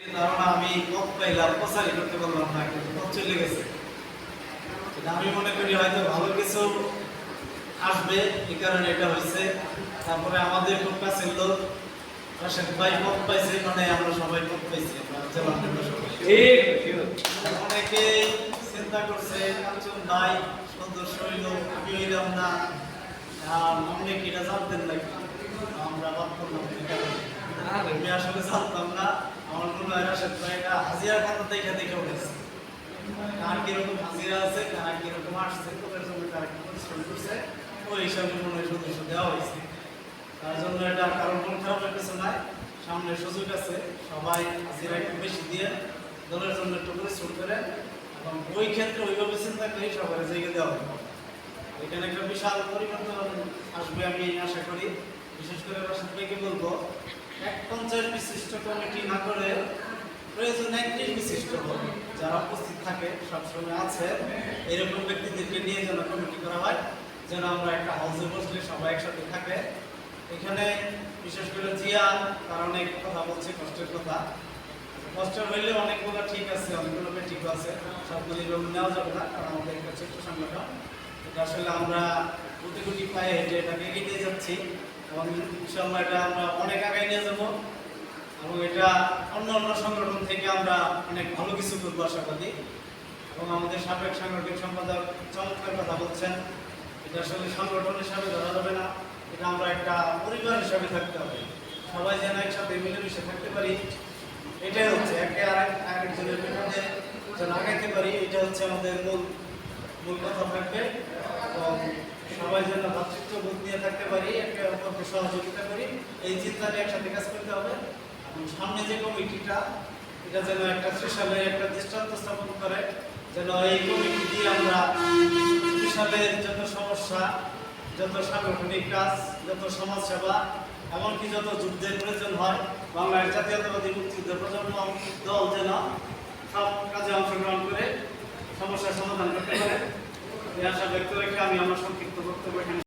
ধারণা আমি পথ পাইলাম প্রচারই করতে পারলাম না কিন্তু পথ চলে গেছে। আমি মনে করি হয়তো ভালো কিছু আসবে এই কারণে এটা হয়েছে। তারপরে আমাদের কাছের লোক রাশেদ ভাই পথ পাইছে মানে আমরা সবাই পথ পাইছি অনেকে চিন্তা করছে কাঞ্চন ভাই সদস্য হইল আমি হইলাম না। আর অনেক এটা জানতেন নাকি? আমরা না এটা আমি আসলে জানতাম না। সামনে সুযোগ আছে, সবাই হাজিরা একটু বেশি দিয়ে দলের জন্য একটু পরিশ্রম করে এবং ওই ক্ষেত্রে ওইভাবে চিন্তা করে সবার জায়গা দেওয়া হবে। এখানে একটা বিশাল পরিবর্তন আসবে আমি আশা করি। বিশেষ করে রাশেদ ভাইকে বলব, এক বিশিষ্ট কমিটি না করে প্রয়োজন একত্রিশ বিশিষ্ট যারা উপস্থিত থাকে, সবসময় আছে। এরকম ব্যক্তিদেরকে নিয়ে যেন কমিটি করা হয়, যেন আমরা একটা হাউসে বসলে সবাই একসাথে থাকে। এখানে বিশেষ করে জিয়া, তার অনেক কথা বলছে, কষ্টের কথা। কষ্ট হইলে অনেকগুলো ঠিক আছে, অনেকগুলো ঠিক আছে। সবগুলি রোগ নেওয়া যাবে না, কারণ আমাদের একটা ছোট্ট সংগঠন। এটা আসলে আমরা কোটি কোটি পায়ে হেঁটে এটাকে এগিয়ে যাচ্ছি। এবং এটা আমরা অনেক আগায় নিয়ে যাব। এবং এটা অন্য অন্য সংগঠন থেকে আমরা অনেক ভালো কিছু করব, আশা করি। এবং আমাদের সাবেক সাংগঠনিক সম্পাদক চমৎকার কথা বলছেন। এটা আসলে সংগঠন হিসাবে ধরা যাবে না। এটা আমরা একটা পরিবার হিসাবে থাকতে হবে। সবাই যেন একসাথে মিলেমিশে থাকতে পারি। এটাই হচ্ছে, একে আর আরেকজনের বিপদে যেন আগাইতে পারি, এটা হচ্ছে আমাদের মূল মূল কথা থাকবে। এবং সবাই যেন ভাতৃত্ব বোধ নিয়ে থাকতে পারি, একে অপরকে সহযোগিতা করি। এই চিন্তাটা একসাথে কাজ করতে হবে। সামনে যে কমিটিটা, এটা যেন একটা ত্রিশালের একটা দৃষ্টান্ত স্থাপন করে, যেন এই কমিটি দিয়ে আমরা ত্রিশালের যত সমস্যা, যত সাংগঠনিক কাজ, যত সমাজ সেবা এমনকি যত যুদ্ধের প্রয়োজন হয়, বাংলার জাতীয়তাবাদী মুক্তিযুদ্ধ প্রজন্ম দল যেন সব কাজে অংশগ্রহণ করে সমস্যার সমাধান করতে পারে। এই আশা ব্যক্ত রেখে আমি আমার সংক্ষিপ্ত বক্তব্য এখানে